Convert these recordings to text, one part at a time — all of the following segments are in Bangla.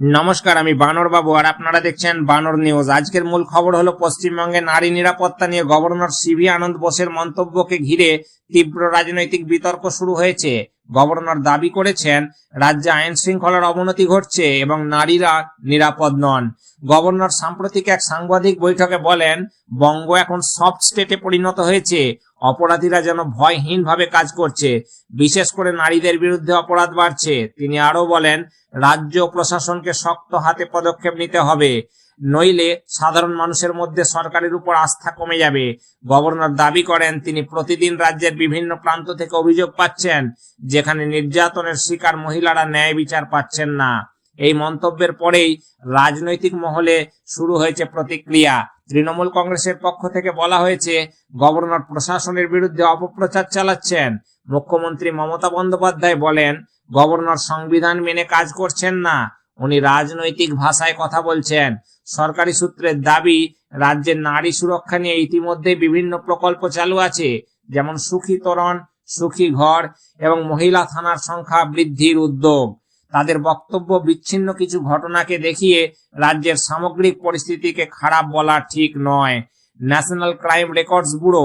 নমস্কার, আমি বানর বাবু, আর আপনারা দেখছেন বানর নিউজ। আজকের মূল খবর হলো পশ্চিমবঙ্গে নারী নিরাপত্তা নিয়ে গভর্নর সিভি আনন্দ বোসের মন্তব্যকে ঘিরে তীব্র রাজনৈতিক বিতর্ক শুরু হয়েছে। গভর্নর দাবি করেছেন, রাজ্যে আইন শৃঙ্খলার অবনতি ঘটছে এবং নারীরা নিরাপদ নন। গভর্নর সাম্প্রতিক এক সাংবাদিক বৈঠকে বলেন, বঙ্গ এখন সফট স্টেটে পরিণত হয়েছে। অপরাধীরা যেন ভয়হীনভাবে কাজ করছে। বিশেষ করে নারীদের বিরুদ্ধে অপরাধ বাড়ছে। তিনি আরও বলেন, রাজ্য প্রশাসনকে শক্ত হাতে পদক্ষেপ নিতে হবে। নইলে সাধারণ মানুষের মধ্যে সরকারের উপর আস্থা কমে যাবে। গভর্নর দাবি করেন, তিনি প্রতিদিন রাজ্যের বিভিন্ন প্রান্ত থেকে অভিযোগ পাচ্ছেন, যেখানে নির্যাতনের শিকার মহিলারা ন্যায় বিচার পাচ্ছেন না। এই মন্তব্যের পরেই রাজনৈতিক মহলে শুরু হয়েছে প্রতিক্রিয়া। তৃণমূল কংগ্রেসের পক্ষ থেকে বলা হয়েছে, গভর্নর প্রশাসনের বিরুদ্ধে অপপ্রচার চালাচ্ছেন। মুখ্যমন্ত্রী মমতা বন্দ্যোপাধ্যায় বলেন, গভর্নর সংবিধান মেনে কাজ করছেন না। উনি রাজনৈতিক ভাষায় কথা বলছেন। সরকারি সূত্রের দাবি রাজ্যের নারী সুরক্ষা নিয়ে ইতিমধ্যে বিভিন্ন প্রকল্প চালু আছে, যেমন সুখী তরণ, সুখী ঘর এবং মহিলা থানার সংখ্যা বৃদ্ধির উদ্যোগ। তাদের বক্তব্য বিচ্ছিন্ন কিছু ঘটনাকে দেখিয়ে রাজ্যের সামগ্রিক পরিস্থিতিকে খারাপ বলা ঠিক নয়। National crime records bureau,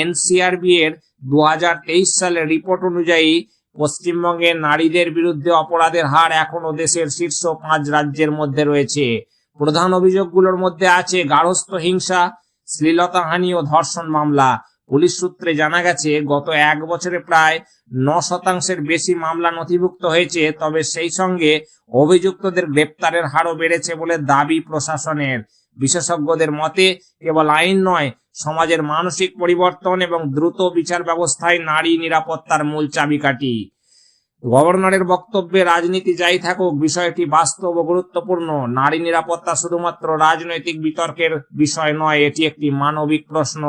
NCRB এর দু হাজার তেইশ সালের রিপোর্ট অনুযায়ী পশ্চিমবঙ্গে নারীদের বিরুদ্ধে অপরাধের হার এখনও দেশের শীর্ষ পাঁচ রাজ্যের মধ্যে রয়েছে। প্রধান অভিযোগগুলোর মধ্যে আছে গার্হস্থ হিংসা শ্লীলতাহানি ও ধর্ষণ মামলা। পুলিশ সূত্রে জানা গেছে, গত এক বছরে প্রায় ন শতাংশের বেশি মামলা নথিভুক্ত হয়েছে, তবে সেই সঙ্গে অভিযুক্তদের গ্রেপ্তারের হারও বেড়েছে বলে দাবি প্রশাসনের। বিশেষজ্ঞদের মতে, কেবল আইন নয় সমাজের মানসিক পরিবর্তন এবং দ্রুত বিচার ব্যবস্থায় নারী নিরাপত্তার মূল চাবিকাঠি। গভর্নরের বক্তব্যে রাজনীতি যাই থাকুক, বিষয়টি বাস্তব ও গুরুত্বপূর্ণ। নারী নিরাপত্তা শুধুমাত্র রাজনৈতিক বিতর্কের বিষয় নয়, এটি একটি মানবিক প্রশ্ন।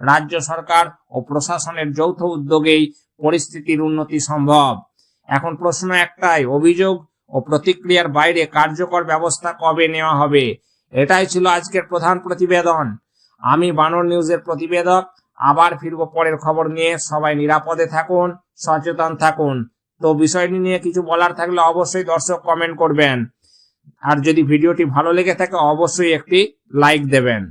রাজ্য সরকার ও প্রশাসনের যৌথ উদ্যোগেই পরিস্থিতির উন্নতি সম্ভব। এখন প্রশ্ন একটাই, অভিযোগ ও প্রতিক্রিয়ার বাইরে কার্যকর ব্যবস্থা কবে নেওয়া হবে? এটাই ছিল আজকের প্রধান প্রতিবেদন। আমি বানর নিউজের প্রতিবেদক। আবার ফিরব পরের খবর নিয়ে। সবাই নিরাপদে থাকুন, সচেতন থাকুন। তো বিষয়টি নিয়ে কিছু বলার থাকলে অবশ্যই দর্শক কমেন্ট করবেন। আর যদি ভিডিওটি ভালো লেগে থাকে, অবশ্যই একটি লাইক দেবেন।